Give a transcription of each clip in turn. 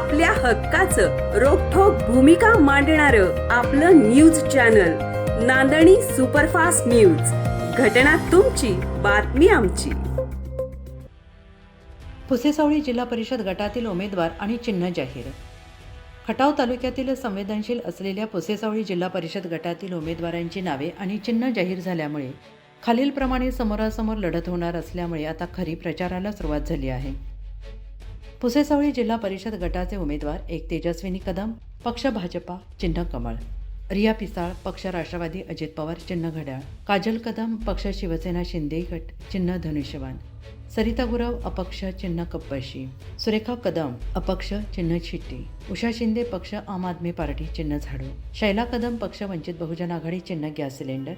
आपल्या हक्काचं रोखोक भूमिका मांडणार आपलं news channel Nandani superfast news. घटना तुमची बातमी आमची. पुसेसावळी जिल्हा परिषद गटातील उमेदवार आणि चिन्ह जाहीर. खटाव तालुक्यातील संवेदनशील असलेल्या पुसेसावळी जिल्हा परिषद गटातील उमेदवारांची नावे आणि चिन्ह जाहीर झाल्यामुळे खालीलप्रमाणे समोरासमोर लढत होणार असल्यामुळे आता खरी प्रचाराला सुरुवात झाली आहे. पुसेसावळी जिल्हा परिषद गटाचे उमेदवार एक तेजस्विनी कदम पक्ष भाजपा चिन्ह कमळ. रिया पिसाळ पक्ष राष्ट्रवादी अजित पवार चिन्ह घड्याळ. काजल कदम पक्ष शिवसेना शिंदे गट चिन्ह धनुष्यवान. सरिता गुरव अपक्ष चिन्ह कप्पशी सुरेखा कदम अपक्ष चिन्ह छिट्टी उषा शिंदे पक्ष आम आदमी पार्टी चिन्ह झाडू. शैला कदम पक्ष वंचित बहुजन आघाडी चिन्ह गॅस सिलेंडर.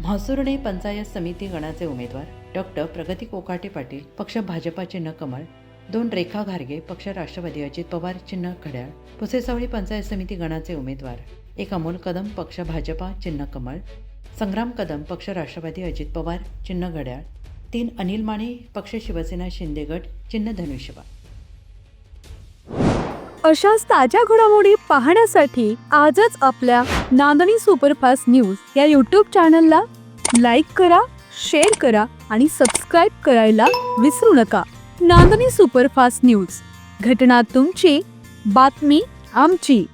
म्हासुर्णे पंचायत समिती गणाचे उमेदवार डॉक्टर प्रगती कोकाटे पाटील पक्ष भाजपा चिन्ह कमळ. दोन रेखा घारगे पक्ष राष्ट्रवादी अजित पवार चिन्ह घड्याळ पुसेसावळी पंचायत समिती गणाचे उमेदवार एक अमोल कदम पक्ष भाजपा चिन्ह कमळ संग्राम कदम पक्ष राष्ट्रवादी अजित पवार चिन्ह घड्याळ तीन अनिल माने पक्ष शिवसेना शिंदे गट चिन्ह धनुष्यबाण अशाच ताज्या घडामोडी पाहण्यासाठी आजच आपल्या नांदणी सुपरफास्ट न्यूज या यूट्यूब चॅनलला लाईक करा शेअर करा आणि सबस्क्राईब करायला विसरू नका. Nandani superfast news. घटना तुमची बातमी आमची.